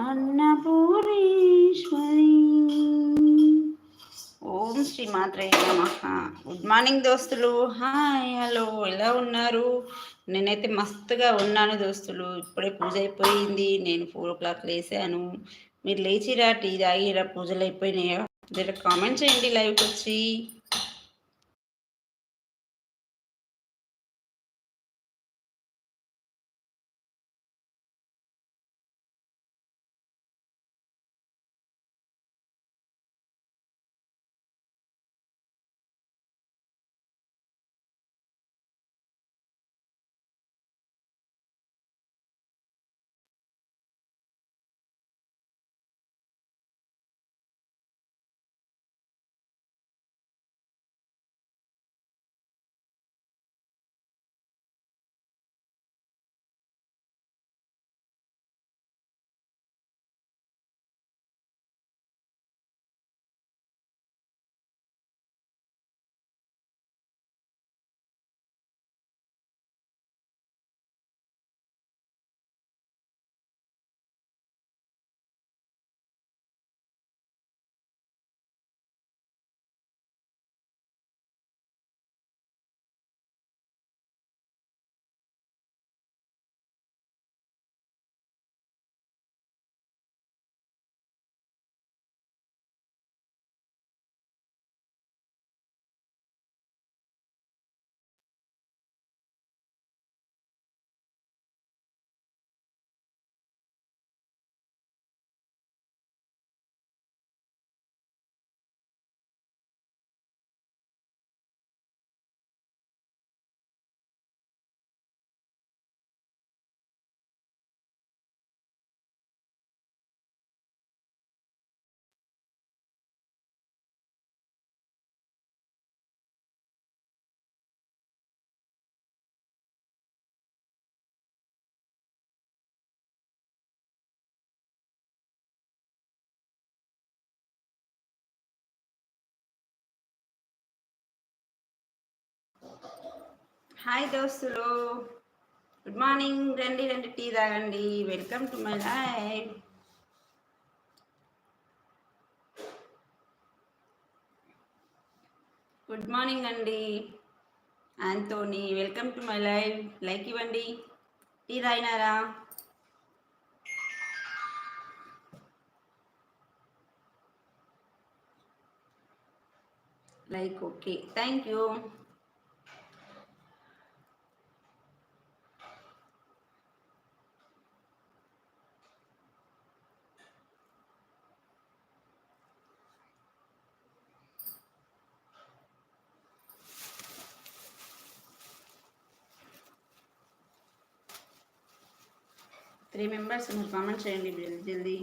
అన్నపూర్ణేశ్వరి. ఓం శ్రీ మాత్రే నమ. Good morning దోస్తులు. హాయ్ హలో ఎలా ఉన్నారు? నేనైతే మస్తుగా ఉన్నాను దోస్తులు. ఇప్పుడే పూజ అయిపోయింది. నేను ఫోర్ ఓ క్లాక్ లేసాను. మీరు లేచిరా టీ తాగిరా? పూజలు అయిపోయినాయా? జర కామెంట్ చేయండి లైవ్కి వచ్చి హాయ్ దోస్తులు. Good morning. రండి రండి టీ తాగండి. Welcome to my life. Good morning అండి. Antony welcome to my life. Like ఇవ్వండి. Tea తాగినారా? Like okay. Thank you. Three members మీరు కామెంట్ చేయండి జల్దీ